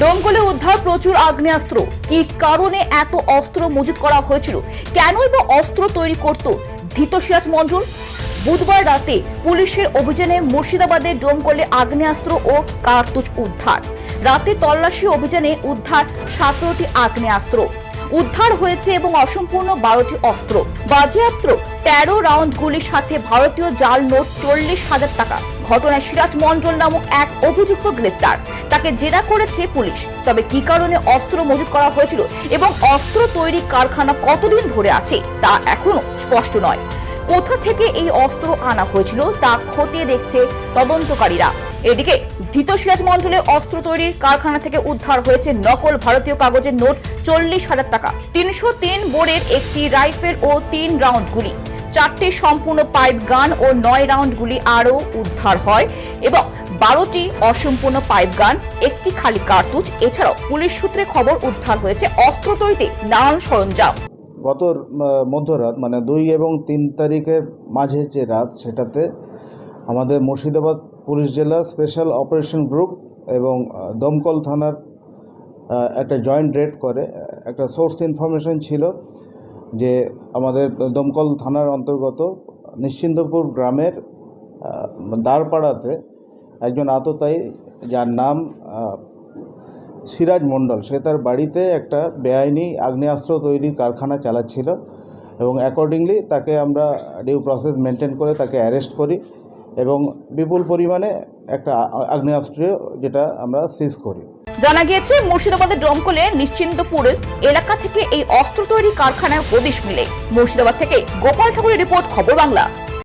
দমকলে উদ্ধার প্রচুর আগ্নেয়াস্ত্র। কি কারণে এত অস্ত্র মজুত করা হয়েছিল? কেনই বা অস্ত্র তৈরি করত ধৃত সিরাজ মঞ্জুর বুধবার রাতে পুলিশের অভিযানে মুর্শিদাবাদের ডোমকলে আগ্নেয়াস্ত্র ও কার্তুজ উদ্ধার। রাতে তল্লাশি অভিযানে উদ্ধার সতেরোটি আগ্নেয়াস্ত্র। উদ্ধার হয়েছে এবং অসম্পূর্ণ বারোটি অস্ত্র। বাজেয়াপ্ত তেরো রাউন্ড গুলির সাথে ভারতীয় জাল নোট চল্লিশ হাজার টাকা। ঘটনায় সিরাজ মন্ডল নামক এক অভিযুক্ত গ্রেপ্তার। তাকে জেরা করেছে পুলিশ। তবে কি কারণে অস্ত্র মজুত করা হয়েছিল এবং অস্ত্র তৈরি কারখানা কতদিন ধরে আছে, তা এখনও স্পষ্ট নয়। কোথা থেকে এই অস্ত্র আনা হয়েছিল, তা খতিয়ে দেখছে তদন্তকারীরা। এদিকে, ধৃত সিরাজ মন্ডলের অস্ত্র তৈরির কারখানা থেকে উদ্ধার হয়েছে নকল ভারতীয় কাগজের নোট চল্লিশ হাজার টাকা। তিনশো তিন বোর্ডের একটি রাইফেল ও তিন রাউন্ড গুলি। চারটি সম্পূর্ণ পাইপ গান ও নয় রাউন্ড গুলি আরও উদ্ধার হয় এবং বারোটি অসম্পূর্ণ পাইপ গান, একটি খালি কার্তুজ। এছাড়াও পুলিশ সূত্রে খবর উদ্ধার হয়েছে অস্ত্র তৈরিতে নানান সরঞ্জাম। গত মধ্যরাত মানে দুই এবং তিন তারিখের মাঝে যে রাত, সেটাতে আমাদের মুর্শিদাবাদ পুলিশ জেলা স্পেশাল অপারেশন গ্রুপ এবং দমকল থানার একটা জয়েন্ট রেড করে একটা সোর্স ইনফরমেশন ছিল। যে আমাদের দমকল থানার অন্তর্গত নিশ্চিন্দপুর গ্রামের দাঁড়পাড়াতে একজন আততায়ী, যার নাম সিরাজ মণ্ডল। সে তার বাড়িতে একটা বেআইনি আগ্নেয়াস্ত্র তৈরির কারখানা চালাচ্ছিল এবং অ্যাকর্ডিংলি তাকে আমরা ডিউ প্রসেস মেনটেন করে তাকে অ্যারেস্ট করি এবং বিপুল পরিমাণে একটা আগ্নেয়াস্ত্র যেটা আমরা সিজ করি। জানা গিয়েছে, মুর্শিদাবাদের ডমকলে নিশ্চিন্তপুর এলাকা থেকে এই অস্ত্র তৈরি কারখানায় প্রদেশ মিলে। মুর্শিদাবাদ থেকে গোপাল ঠাকুরের রিপোর্ট, খবর বাংলা।